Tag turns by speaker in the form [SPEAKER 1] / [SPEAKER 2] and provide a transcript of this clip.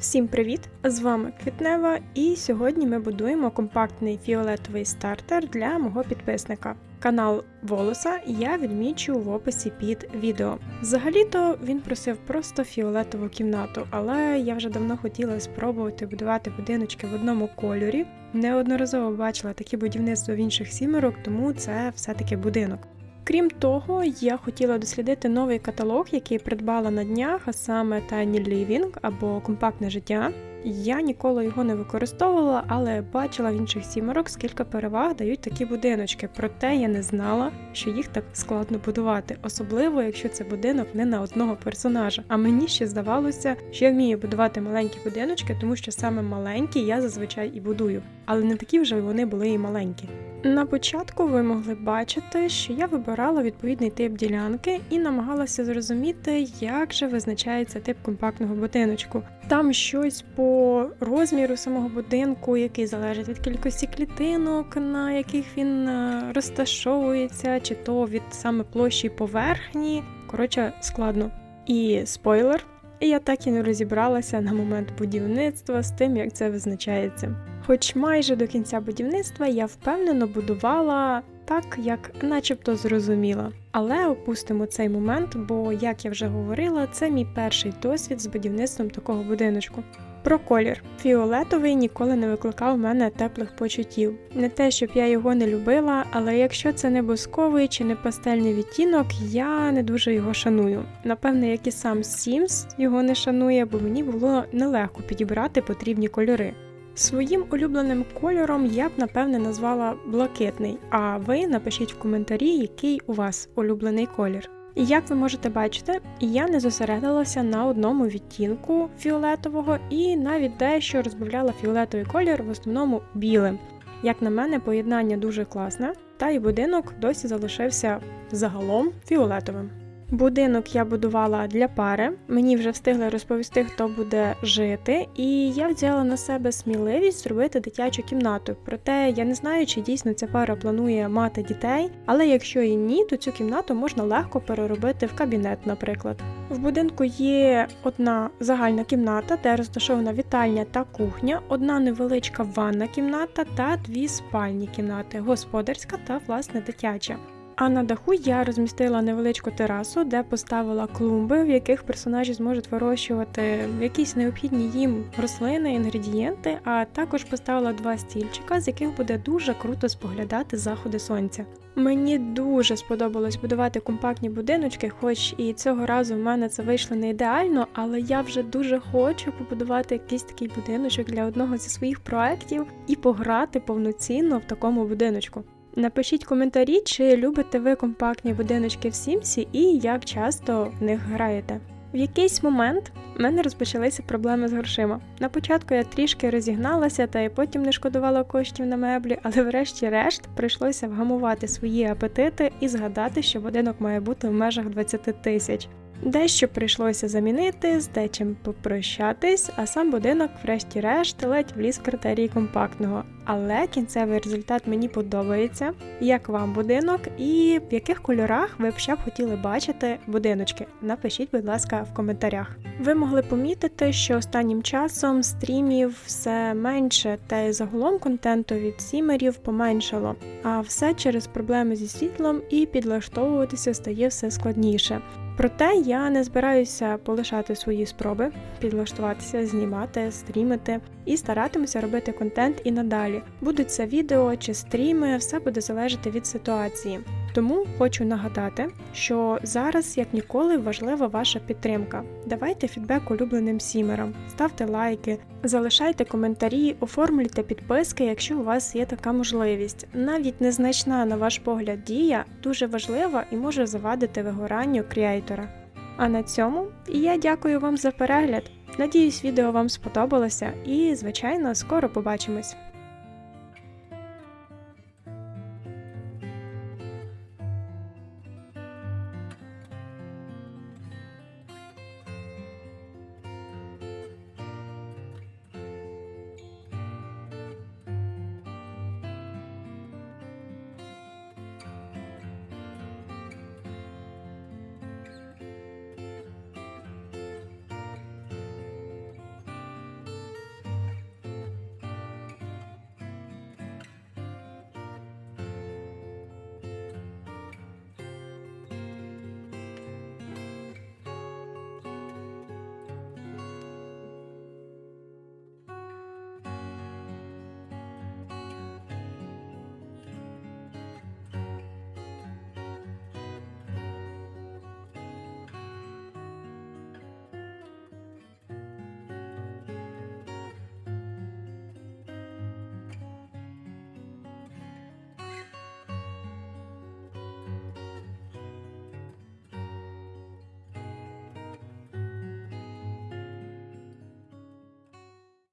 [SPEAKER 1] Всім привіт! З вами Квітнева, і сьогодні ми будуємо компактний фіолетовий стартер для мого підписника. Канал Волоса я відмічу в описі під відео. Взагалі-то він просив просто фіолетову кімнату, але я вже давно хотіла спробувати будувати будиночки в одному кольорі. Неодноразово бачила такі будівництва в інших сімерок, тому це все-таки будинок. Крім того, я хотіла дослідити новий каталог, який придбала на днях, а саме Tiny Living або компактне життя. Я ніколи його не використовувала, але бачила в інших сімерок, скільки переваг дають такі будиночки. Проте я не знала, що їх так складно будувати, особливо якщо це будинок не на одного персонажа. А мені ще здавалося, що я вмію будувати маленькі будиночки, тому що саме маленькі я зазвичай і будую, але не такі вже вони були і маленькі. На початку ви могли бачити, що я вибирала відповідний тип ділянки і намагалася зрозуміти, як же визначається тип компактного будиночку. Там щось по розміру самого будинку, який залежить від кількості клітинок, на яких він е, розташовується, чи то від саме площі поверхні. Коротше, складно. І спойлер, я так і не розібралася на момент будівництва з тим, як це визначається. Хоч майже до кінця будівництва я впевнено будувала так, як начебто зрозуміла. Але опустимо цей момент, бо, як я вже говорила, це мій перший досвід з будівництвом такого будиночку. Про колір. Фіолетовий ніколи не викликав в мене теплих почуттів. Не те, щоб я його не любила, але якщо це не бусковий чи не пастельний відтінок, я не дуже його шаную. Напевне, як і сам Sims його не шанує, бо мені було нелегко підібрати потрібні кольори. Своїм улюбленим кольором я б напевне назвала блакитний. А ви напишіть в коментарі, який у вас улюблений колір. І як ви можете бачити, я не зосередилася на одному відтінку фіолетового і навіть дещо розбавляла фіолетовий колір в основному білим. Як на мене, поєднання дуже класне, та й будинок досі залишився загалом фіолетовим. Будинок я будувала для пари. Мені вже встигли розповісти, хто буде жити, і я взяла на себе сміливість зробити дитячу кімнату. Проте я не знаю, чи дійсно ця пара планує мати дітей, але якщо і ні, то цю кімнату можна легко переробити в кабінет, наприклад. В будинку є одна загальна кімната, де розташована вітальня та кухня, одна невеличка ванна кімната та дві спальні кімнати господарська та власне дитяча. А на даху я розмістила невеличку терасу, де поставила клумби, в яких персонажі зможуть вирощувати якісь необхідні їм рослини, інгредієнти, а також поставила два стільчика, з яких буде дуже круто споглядати заходи сонця. Мені дуже сподобалось будувати компактні будиночки, хоч і цього разу в мене це вийшло не ідеально, але я вже дуже хочу побудувати якийсь такий будиночок для одного зі своїх проєктів і пограти повноцінно в такому будиночку. Напишіть коментарі, чи любите ви компактні будиночки в Сімсі і як часто в них граєте. В якийсь момент в мене розпочалися проблеми з грошима. На початку я трішки розігналася та й потім не шкодувала коштів на меблі, але врешті-решт прийшлося вгамувати свої апетити і згадати, що будинок має бути в межах 20 тисяч. Дещо прийшлося замінити, з дечим попрощатись, а сам будинок, врешті-решт, ледь вліз в критерії компактного. Але кінцевий результат мені подобається. Як вам будинок, і в яких кольорах ви б ще б хотіли бачити будиночки? Напишіть, будь ласка, в коментарях. Ви могли помітити, що останнім часом стрімів все менше, та й загалом контенту від сімерів поменшало, а все через проблеми зі світлом і підлаштовуватися стає все складніше. Проте я не збираюся полишати свої спроби, підлаштуватися, знімати, стрімити і старатимуся робити контент і надалі. Будуть це відео чи стріми, все буде залежати від ситуації. Тому хочу нагадати, що зараз, як ніколи, важлива ваша підтримка. Давайте фідбек улюбленим сімерам, ставте лайки, залишайте коментарі, оформлюйте підписки, якщо у вас є така можливість. Навіть незначна, на ваш погляд, дія дуже важлива і може завадити вигоранню креатора. А на цьому я дякую вам за перегляд. Надіюсь, відео вам сподобалося і, звичайно, скоро побачимось.